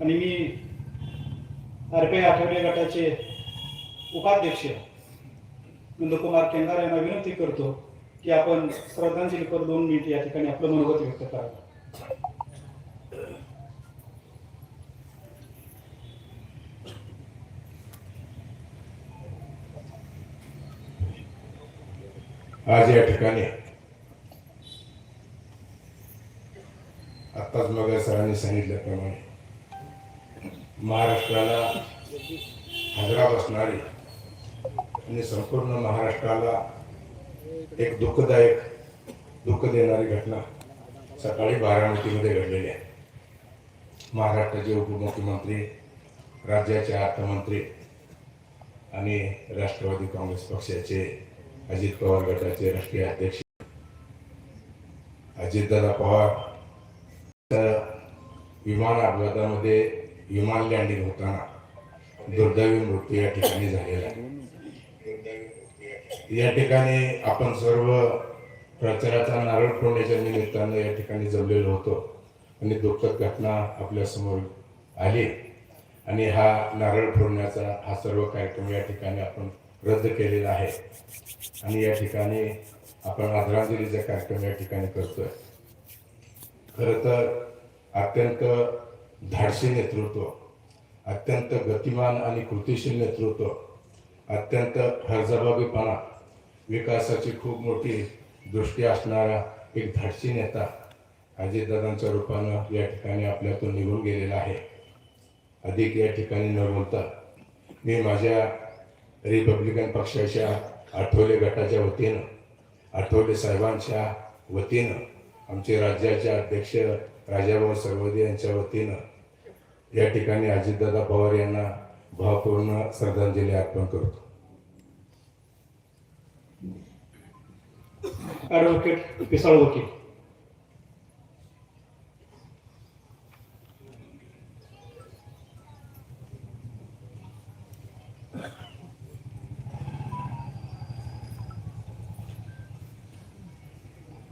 आणि मी आरपीआय आठवले गटाचे उपाध्यक्ष नंदकुमार केंदार यांना विनंती करतो की आपण श्रद्धांजलीपर दोन मिनिट या ठिकाणी आपलं मनोगत व्यक्त करावं. आज या ठिकाणी आत्ताच मग सरांनी सांगितल्याप्रमाणे महाराष्ट्राला हजरा बसणारी आणि संपूर्ण महाराष्ट्राला एक दुःखदायक दुःख देणारी घटना सकाळी बारामतीमध्ये घडलेली आहे. महाराष्ट्राचे उपमुख्यमंत्री राज्याचे अर्थमंत्री आणि राष्ट्रवादी काँग्रेस पक्षाचे अजित पवार गटाचे राष्ट्रीय अध्यक्ष अजितदादा पवार विमान अपघातामध्ये विमान लँडिंग होताना दुर्दैवी मृत्यू या ठिकाणी झालेला आहे. या ठिकाणी आपण सर्व प्रचाराचा नारळ फोडण्याच्या निमित्तानं या ठिकाणी जमलेलो होतो. आणि दुःखद घटना आपल्यासमोर आली. आणि हा नारळ फोडण्याचा हा सर्व कार्यक्रम या ठिकाणी आपण रद्द केलेला आहे. आणि या ठिकाणी आपण आदरांजलीचा कार्यक्रम या ठिकाणी करतोय. खरं तर अत्यंत धाडसी नेतृत्व अत्यंत गतिमान आणि कृतिशील नेतृत्व अत्यंत हरजबाबीपणा विकासाची खूप मोठी दृष्टी असणारा एक धाडसी नेता अजितदादांच्या रूपानं या ठिकाणी आपल्यातून निघून गेलेला आहे. अधिक या ठिकाणी न बोलता मी माझ्या रिपब्लिकन पक्षाच्या आठवले गटाच्या वतीनं आठवले साहेबांच्या वतीनं आमचे राज्याचे अध्यक्ष राजाभाऊ सर्वदे यांच्या वतीनं या ठिकाणी अजितदादा पवार यांना भावपूर्ण श्रद्धांजली अर्पण करतो. ॲडव्होकेट पिसाळ वकील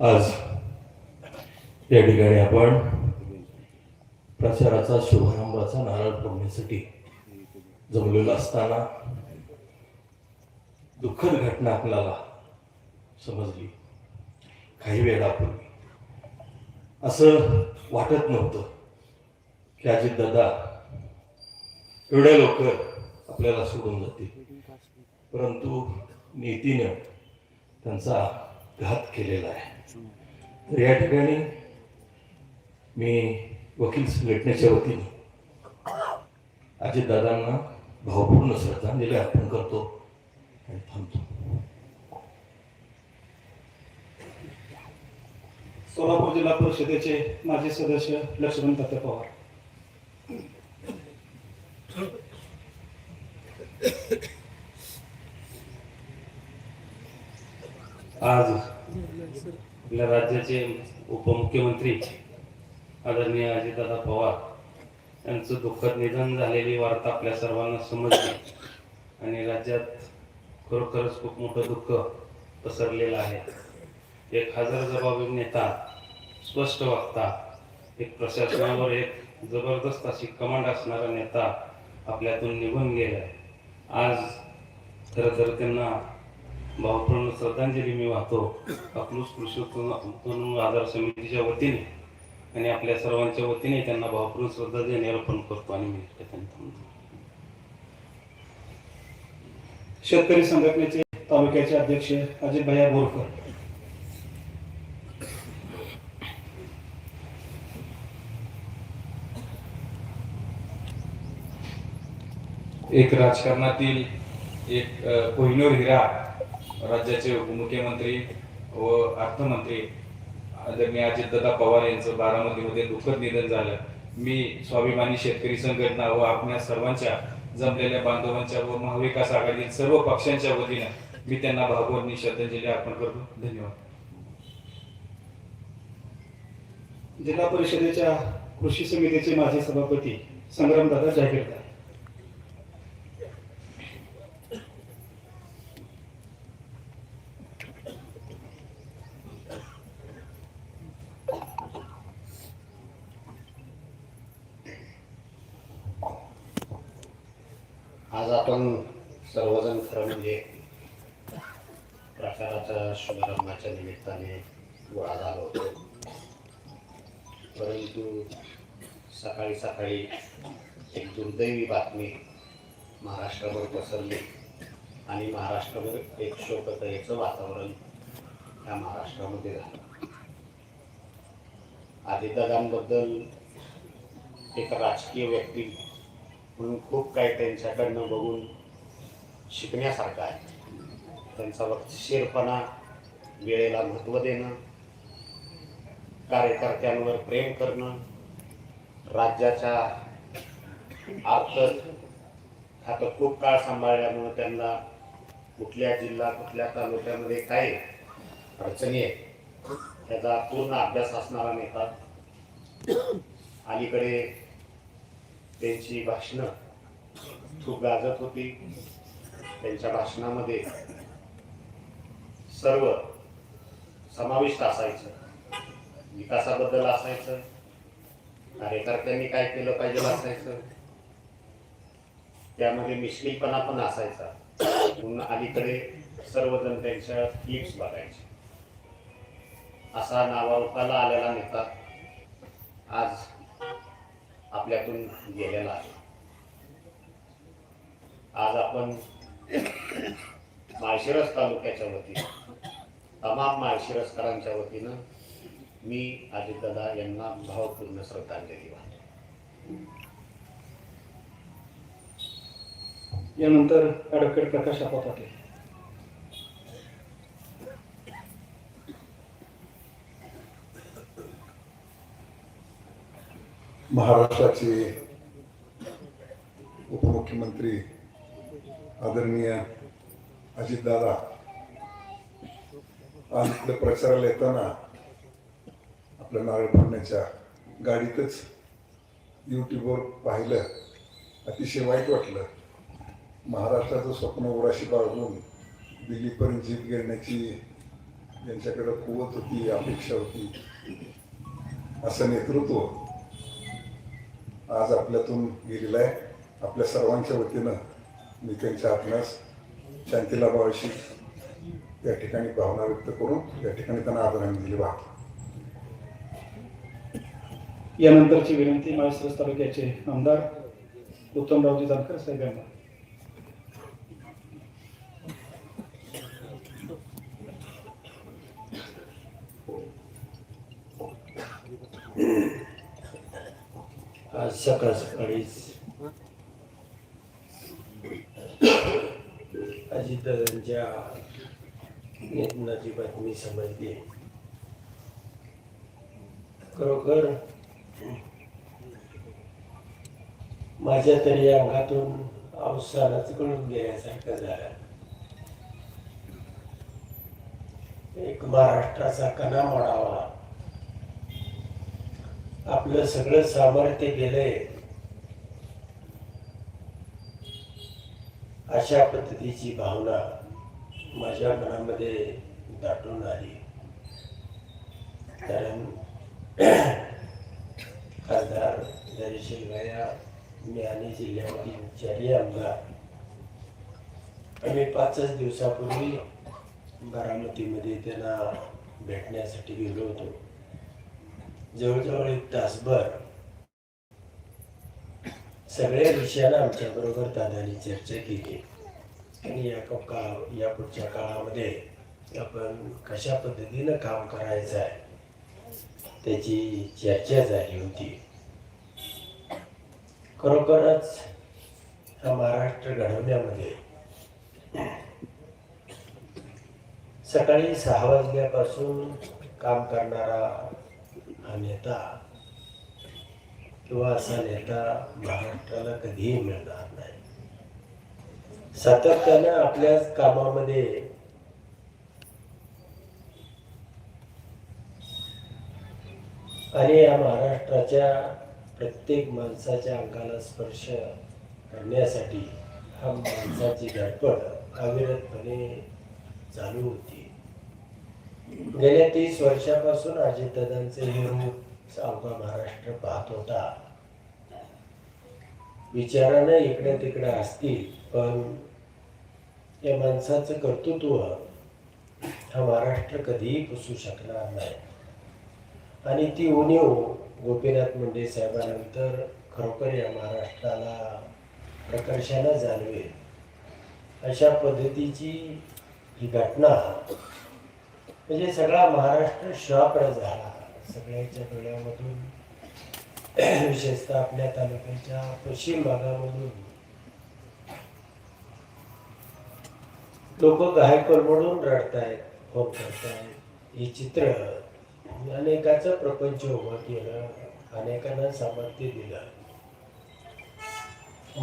आज या ठिकाणी आपण प्रचाराचा शुभारंभाचा नारळ फोडण्यासाठी जमलेलो असताना दुःखद घटना आपल्याला समजली. काही वेळापूर्वी. असं वाटत नव्हतं की अजितदादा एवढ्या लवकर आपल्याला सोडून जातील. परंतु नीतीनं त्यांचा घात केलेला आहे. तर या ठिकाणी मी वकील संघटनेच्या वतीने. अजितदादांना भावपूर्ण श्रद्धांजली अर्पण करतो आणि थांबतो. सोलापूर जिल्हा परिषदेचे माजी सदस्य लक्ष्मण तात्या पवार. आज आपल्या राज्याचे उपमुख्यमंत्री आदरणीय अजितदादा पवार यांचं दुःखद निधन झालेली वार्ता आपल्या सर्वांना समजली. आणि राज्यात खरोखरच खूप मोठं दुःख पसरलेलं आहे. एक हजार जबाबी नेता स्पष्ट वक्ता एक प्रशासनावर एक जबरदस्त अशी कमांड असणारा नेता आपल्यातून निघून गेलाय. आज खरं तर त्यांना भावपूर्ण श्रद्धांजली मी वाहतो. अकलूज कृषी उत्पन्न आधार समितीच्या वतीने आणि आपल्या सर्वांच्या वतीने त्यांना भावपूर्ण देणे अर्पण करतो आणि मी त्यांना शेतकरी संघटनेचे तालुक्याचे अध्यक्ष अजित भैया बोरकर. एक राजकारणातील एक कोहिनूर हिरा राज्याचे उपमुख्यमंत्री व अर्थमंत्री आदरणीय अजितदादा पवार यांचं बारामतीमध्ये दुःखद निधन झालं मी स्वाभिमानी शेतकरी संघटना व आपल्या सर्वांच्या जमलेल्या बांधवांच्या व महाविकास आघाडीतील सर्व पक्षांच्या वतीनं मी त्यांना भावपूर्ण श्रद्धांजली अर्पण करतो. धन्यवाद. जिल्हा परिषदेच्या कृषी समितीचे माजी सभापती संग्रामदादा जाहीरदार आज आपण सर्वजण खरं म्हणजे प्रकाराच्या शुभारंभाच्या निमित्ताने गोळा झालो होतो. परंतु सकाळी सकाळी एक दुर्दैवी बातमी महाराष्ट्रावर पसरली आणि महाराष्ट्रावर एक शोककलेचं वातावरण ह्या महाराष्ट्रामध्ये झालं. आदिदादांबद्दल एक राजकीय व्यक्ती म्हणून खूप काही त्यांच्याकडनं बघून शिकण्यासारखं आहे. त्यांचा वक्तशीरपणा वेळेला महत्त्व देणं कार्यकर्त्यांवर प्रेम करणं राज्याच्या अर्थ खातं खूप काळ सांभाळल्यामुळं त्यांना कुठल्या जिल्हा कुठल्या तालुक्यामध्ये काय अडचणी आहेत त्याचा पूर्ण अभ्यास असणारा नेता. अलीकडे त्यांची भाषणं खूप गाजत होती. त्यांच्या भाषणामध्ये सर्व समाविष्ट असायचं. विकासाबद्दल असायचं. कार्यकर्त्यांनी काय केलं पाहिजे असायचं. त्यामध्ये मिश्किलपणा पण असायचा. म्हणून अलीकडे सर्वजण त्यांच्या क्लिप्स बघायचे. असा नावारूपाला आलेला नेता आज आपल्यातून गेलेला आहे. आज आपण माळशिरस तालुक्याच्या वतीनं तमाम माळशिरसकरांच्या वतीनं मी अजितदादा यांना भावपूर्ण श्रद्धांजली वाहतो. यानंतर ॲडव्होकेट प्रकाश होते महाराष्ट्राचे उपमुख्यमंत्री आदरणीय अजितदादा आज इकडे प्रचाराला येताना आपल्या नारळ फोडण्याच्या गाडीतच यूट्यूबवर पाहिलं अतिशय वाईट वाटलं. महाराष्ट्राचं स्वप्न उराशी बाळगून दिल्लीपर्यंत जीत घेण्याची यांच्याकडं कुवत होती अपेक्षा होती असं नेतृत्व आज आपल्यातून गेलेला आहे. आपल्या सर्वांच्या वतीनं मी त्यांच्या आपणास शांतीला बाळशी ठिकाणी भावना व्यक्त करून या ठिकाणी त्यांना आदरांजली वाहतो. यानंतरची विनंती माळशिरस तालुक्याचे आमदार उत्तमरावजी जानकर साहेब यांना आज सकाळ सकाळीच अजितदादांच्या निधनाची बातमी समजली. खरोखर माझ्या तरी अंगातून अवसानच कळून गेल्यासारखं झालं. एक महाराष्ट्राचा कणा मोडावा. आपलं सगळं सामर्थ्य गेलंय. अशा पद्धतीची भावना माझ्या मनामध्ये दाटून आली. कारण खासदार धैर्यशील गया मी आणि जिल्ह्यामधील चारही आमदार आम्ही पाचच दिवसापूर्वी बारामतीमध्ये त्यांना भेटण्यासाठी गेलो होतो. जवळजवळ एक तासभर सगळ्या विषयाला आमच्या बरोबर दादानी चर्चा केली. आणि या का काळ या पुढच्या काळामध्ये आपण कशा पद्धतीनं काम करायचं आहे त्याची चर्चा झाली होती. खरोखरच हा महाराष्ट्र घडवण्यामध्ये सकाळी सहा वाजल्यापासून काम करणारा हा नेता किंवा असा नेता महाराष्ट्राला कधीही मिळणार नाही. सातत्यानं आपल्या कामामध्ये आणि या महाराष्ट्राच्या प्रत्येक माणसाच्या अंगाला स्पर्श करण्यासाठी हा माणसाची धडपड अविरतपणे चालू होती. गेल्या तीस वर्षापासून अजितदादांचे हे रूप अवघा महाराष्ट्र पाहत होता. विचारानं इकडे तिकडे असतील पण या माणसाचं कर्तृत्व हा महाराष्ट्र कधीही पुसू शकणार नाही. आणि ती उणीव गोपीनाथ मुंडे साहेबांनंतर खरोखर या महाराष्ट्राला प्रकर्षानं जाणवेल. अशा पद्धतीची ही घटना म्हणजे सगळा महाराष्ट्र शाप्र झाला. सगळ्याच्या डोळ्यामधून विशेषतः आपल्या तालुक्याच्या पश्चिम भागामधून. लोक गायकर म्हणून रडतायत फोन करतायत हे चित्र अनेकाचं प्रपंच उभं केलं अनेकांना सामर्थ्य दिलं.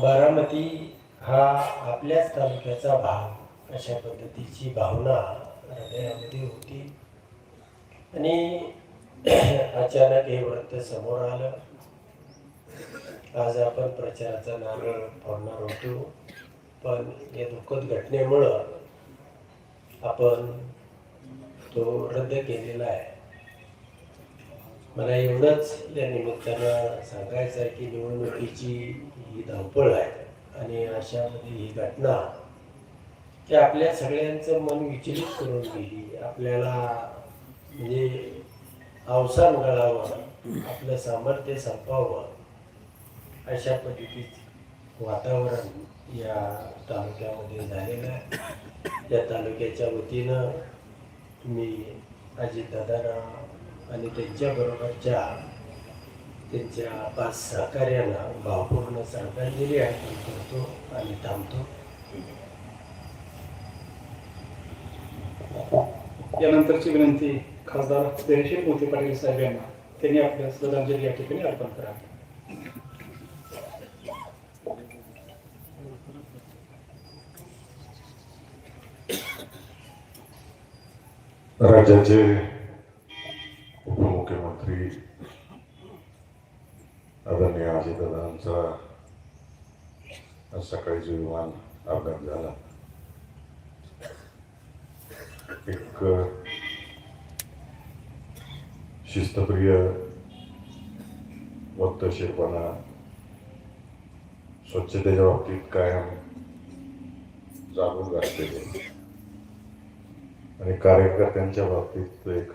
बारामती हा आपल्याच तालुक्याचा भाग अशा पद्धतीची भावना हृदयामध्ये होती. आणि अचानक हे व्रत समोर आलं. आज आपण प्रचाराचा नारळ फोडणार होतो. पण या दुःखद घटनेमुळं आपण तो रद्द केलेला आहे. मला एवढंच या निमित्तानं सांगायचं आहे की निवडणुकीची ही धावपळ आहे. आणि अशामध्ये ही घटना की आपल्या सगळ्यांचं मन विचलित करून गेली. आपल्याला म्हणजे अवसान घडावं आपलं सामर्थ्य संपावं अशा पद्धतीचं वातावरण या तालुक्यामध्ये झालेलं आहे. या तालुक्याच्या वतीनं मी अजितदादांना आणि त्यांच्याबरोबरच्या त्यांच्या पाच सहकार्यांना भावपूर्ण श्रद्धांजली अर्पण करतो आणि थांबतो. यानंतरची विनंती खासदार धैर्यशील मोती पाटील साहेब यांना त्यांनी आपल्या श्रद्धांजली या ठिकाणी अर्पण करावी राज्याचे उपमुख्यमंत्री आदरणीय अजितदादांचा आज सकाळी विमान अपघात झाला एक शिस्तप्रिय वक्तशीरपणा स्वच्छतेच्या बाबतीत कायम जागरूक घातलेले आणि कार्यकर्त्यांच्या बाबतीत एक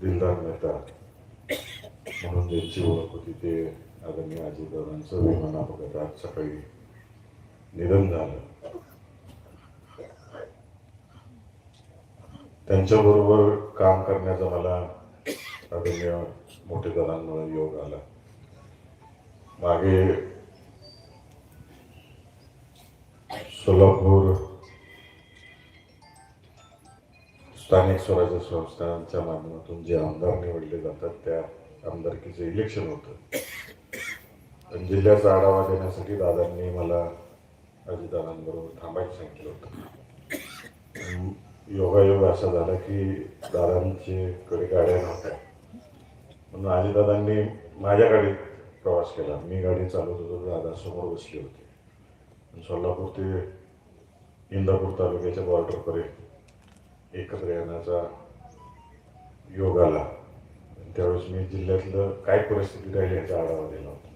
दिलदार नेता म्हणून ज्यांची ओळख होती ते आदरणीय अजितदादांचं विमान अपघातात सकाळी निधन झालं. त्यांच्याबरोबर काम करण्याचा मला आदरणीय मोठे जणांमुळे योग आला. मागे सोलापूर स्थानिक स्वराज्य संस्थांच्या माध्यमातून जे आमदार निवडले जातात त्या आमदारकीचं इलेक्शन होतं. पण जिल्ह्याचा आढावा देण्यासाठी दादांनी मला अजितदारांबरोबर थांबायचं सांगितलं होतं. योगायोग असा झाला की दादांचे कडे गाड्या नव्हत्या. म्हणून आजीदादांनी माझ्या गाडीत प्रवास केला. मी गाडी चालवत होतो दादा समोर बसले होते. सोलापूर ते इंदापूर तालुक्याच्या बॉर्डरपर्यंत एकत्र येण्याचा योग आला. त्यावेळेस मी जिल्ह्यातलं काय परिस्थिती राहिली याचा आढावा दिला होता.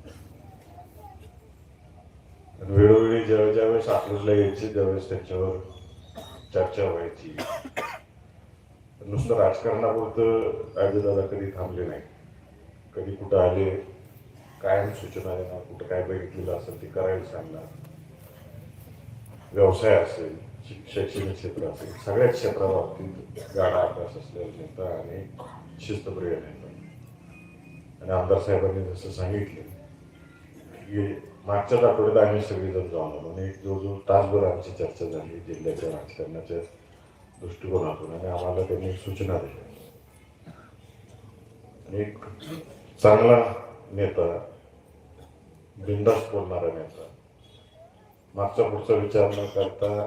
वेळोवेळी ज्या ज्यावेळेस अकलूजला यायचे त्यावेळेस त्यांच्यावर चर्चा व्हायची. नुसतं राजकारणापुरतं दादा कधी थांबले नाही. कधी कुठं आले कायम सूचना देणार कुठं काय बघितलेलं असेल ते करायला सांगणार. व्यवसाय असेल शैक्षणिक क्षेत्र असेल सगळ्याच क्षेत्राबाबतीत गाडा अभ्यास असलेला नेता आणि शिस्तप्रिय नेता. आणि आमदार साहेबांनी जसं सांगितलं की मागच्याच आठवड्यात आम्ही सगळेजण जाऊन आलो. आणि एक जवळजवळ तासभर आमची चर्चा झाली जिल्ह्याच्या राजकारणाच्या दृष्टिकोनातून आणि आम्हाला त्यांनी सूचना दिल्या एक चांगला नेता बिंदास बोलणारा नेता मागचा पुढचा विचार न करता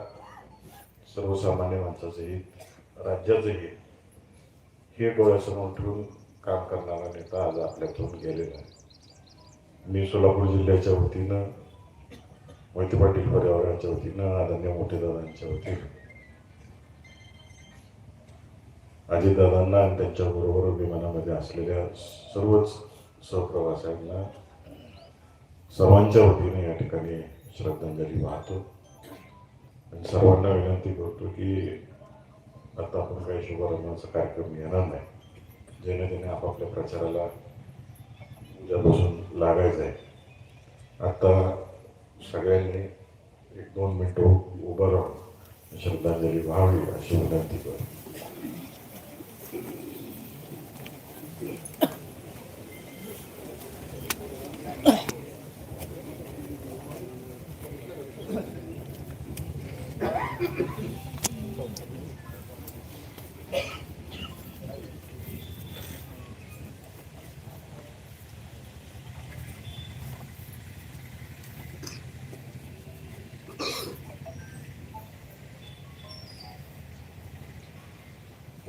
सर्वसामान्य माणसाचं हित राज्याचं हित हे डोळ्यासमोर ठेवून काम करणारा नेता आज आपल्यातून गेलेला आहे. मी सोलापूर जिल्ह्याच्या वतीनं मोहिते पाटील पर्यावरणाच्या वतीनं आदरणीय मोठेदादांच्या वतीनं अजितदादांना आणि त्यांच्याबरोबर विमानामध्ये असलेल्या सर्वच सहप्रवाशांना सर्वांच्या वतीने या ठिकाणी श्रद्धांजली वाहतो. आणि सर्वांना विनंती करतो की आता आपण काही शुभारंभाचा कार्यक्रम येणार नाही. जेणे त्याने आपापल्या प्रचाराला उद्यापासून लागायचं आहे. आता सगळ्यांनी एक दोन मिनटं उभं राहून श्रद्धांजली व्हावी अशी विनंती करतो.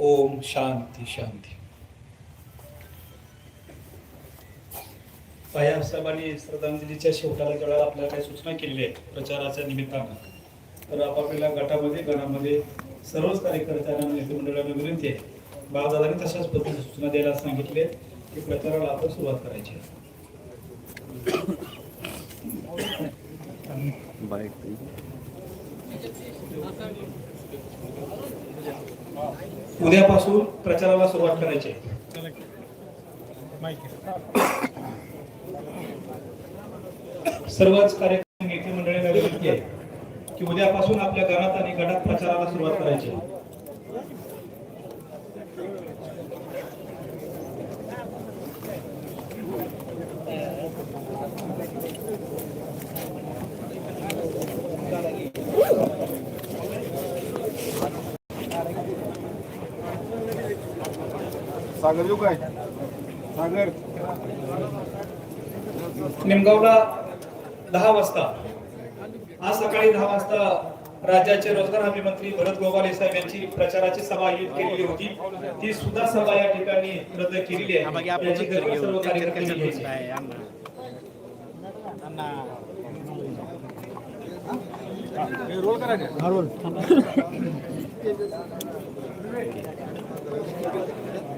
ओम शांती शांती. साहेबांनी श्रद्धांजलीच्या शेवटाला जेव्हा आपल्याला काही सूचना केलेल्या आहेत प्रचाराच्या निमित्तानं तर आपापल्या गटामध्ये गणामध्ये सर्वच कार्यकर्त्यांना नेतृमंडळाला विनंती आहे. बाळदादांनी तशाच पद्धतीने सूचना द्यायला सांगितले की प्रचाराला आपण सुरुवात करायची आहे. उद्यापासून प्रचाराला सुरुवात करायची आहे. सर्वच कार्यक्रम नेते मंडळींना विनंती आहे की उद्यापासून आपल्या घरात आणि गटात प्रचाराला सुरुवात करायची आहे. सागर येऊ काय? सागर. निमगावला दहा वाजता. आज सकाळी दहा वाजता राज्याचे रोजगार हमी मंत्री भरत गोगावले साहेब यांची प्रचाराची सभा आयोजित केलेली होती. ती सुद्धा सभा या ठिकाणी रद्द केलेली आहे. याची सर्व कार्यकर्त्यांनी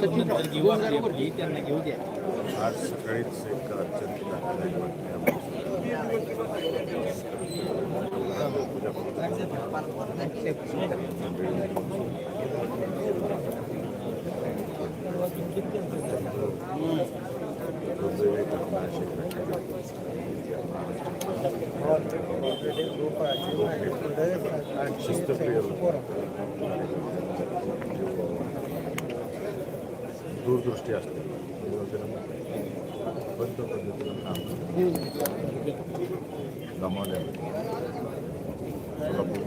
घ्यायची आहे. आज सकाळीच एक अर्जंट शिस्तप्रिय दूरदृष्टी असते बद्ध पद्धतीनं काम गमावल्या सोलापूर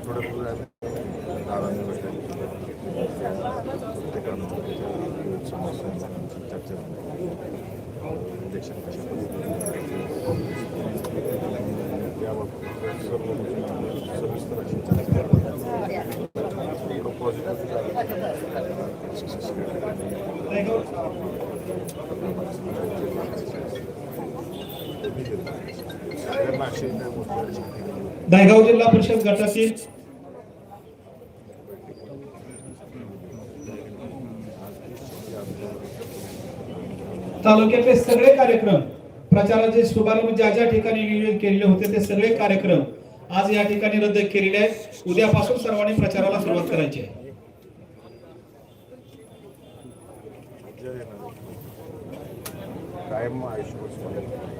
आठवड्यापूर्वी आम्ही दादांनी बसलेली प्रत्येकानं त्याच्या समस्यांची चर्चा झाली. इलेक्शन कशा पद्धतीने याबाबत सर्व गोष्टी सविस्तर अशी चर्चा दायगाव दहेगाव जिल्हा परिषद गटातील तालुक्यातले सगळे कार्यक्रम प्रचाराचे शुभारंभ ज्या ज्या ठिकाणी नियोजन केलेले होते ते सगळे कार्यक्रम आज या ठिकाणी रद्द केलेले आहेत. उद्यापासून सर्वांनी प्रचाराला सुरुवात करायची आहे. कायम आयुष्यभर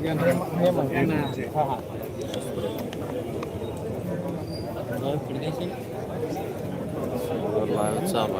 你们还还问呢？哈哈。来，过来一下嘛。